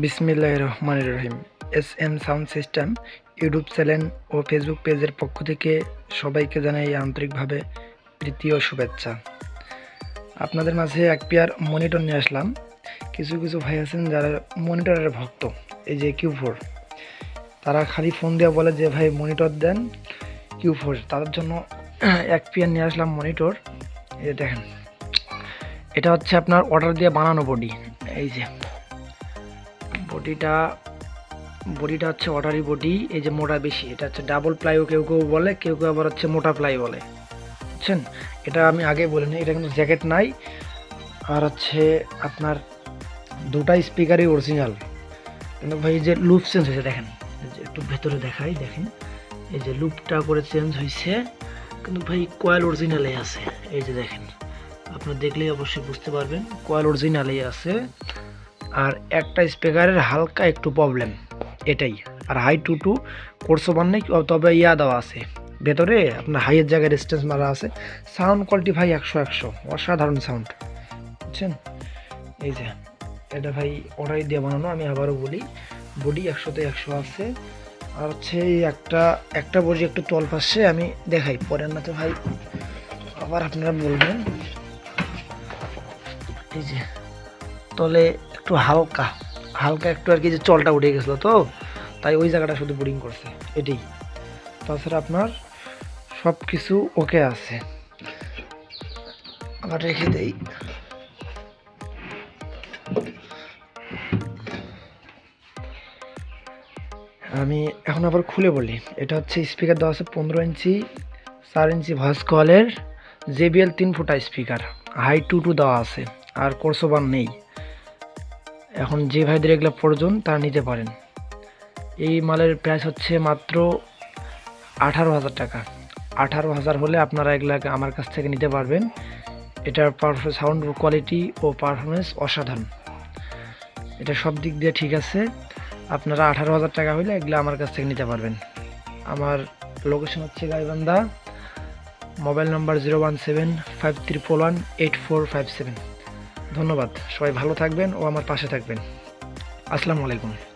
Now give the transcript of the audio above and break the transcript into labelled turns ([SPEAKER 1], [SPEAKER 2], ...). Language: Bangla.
[SPEAKER 1] বিসমিল্লাহ রহমান রহিম। S M sound system, YouTube channel ও ফেসবুক পেজের পক্ষ থেকে সবাইকে জানাই আন্তরিকভাবে ও শুভেচ্ছা। আপনাদের মাঝে এক পেয়ার মনিটর নিয়ে আসলাম। কিছু কিছু ভাই আছেন যারা মনিটরের ভক্ত, এই যে কিউ ফোর। তারা খালি ফোন দিয়ে বলে যে, ভাই, মনিটর দেন কিউ ফোর। তাদের জন্য এক পেয়ার নিয়ে আসলাম মনিটর। এই দেখেন, এটা হচ্ছে আপনার অর্ডার দিয়ে বানানো বডি। এই যে বডিটা বডিটা হচ্ছে অর্ডারি বডি এই যে মোটা বেশি, এটা হচ্ছে ডাবল প্লাইও কেউ কেউ বলে, কেউ কেউ আবার হচ্ছে মোটা প্লাই বলে, বুঝছেন? এটা আমি আগে বলিনি, এটা কিন্তু জ্যাকেট নাই, আর হচ্ছে আপনার দুটা স্পিকারই অরিজিনাল কিন্তু ভাই যে লুপ চেঞ্জ হয়েছে, দেখেন একটু ভেতরে দেখাই, দেখেন, এই যে লুপটা করে চেঞ্জ হয়েছে, কিন্তু ভাই কয়েল অরিজিনালে আছে, এই যে দেখেন, আপনার দেখলেই অবশ্যই বুঝতে পারবেন কয়েল অরিজিনালেই আছে আর একটা স্পিকারের হালকা একটু প্রবলেম এটাই। আর হাই টু টু বান নেই তবে ইয়া দেওয়া আছে। ভেতরে আপনার হাইয়ের জায়গায় ডিস্টেন্স মারা আছে সাউন্ড কোয়ালিটি ভাই একশো একশো, অসাধারণ সাউন্ড বুঝছেন? এই যে, এটা ভাই অর্ডার দিয়ে বানানো, আমি আবারও বলি বডি একশোতে একশো আছে। আর হচ্ছে একটা একটা বডি একটু তল পাশে আমি দেখাই। পরের না তো ভাই আবার আপনারা বলবেন। এই যে, তলে একটু হালকা হালকা একটু আর কি যে চলটা উঠে গেছিল তো, তাই ওই জায়গাটা শুধু বোরিং করছে, এটাই। তাছাড়া আপনার সব কিছু ওকে আছে। আবার রেখে দেই। আমি এখন আবার খুলে বলি, এটা হচ্ছে স্পিকার দেওয়া আছে পনেরো ইঞ্চি, চার ইঞ্চি ভয়েস কলের জেবিএল তিন ফুটা স্পিকার হাই টু টু দেওয়া আছে, আর কোর্সোবান নেই। এখন যে ভাইদের এগুলো প্রয়োজন, তারা নিতে পারেন। এই মালের প্রাইস হচ্ছে মাত্র আঠারো হাজার টাকা। আঠারো হাজার হলে আপনারা এগুলো আমার কাছ থেকে নিতে পারবেন। এটার পারফরমেন্স সাউন্ড কোয়ালিটি ও পারফরমেন্স অসাধারণ। এটা সব দিক দিয়ে ঠিক আছে। আপনারা আঠারো হাজার টাকা হলে এগুলো আমার কাছ থেকে নিতে পারবেন। আমার লোকেশন হচ্ছে Gaibandha mobile number zero one seven five triple one eight four five seven ধন্যবাদ। সবাই ভালো থাকবেন ও আমার পাশে থাকবেন। আসসালামু আলাইকুম।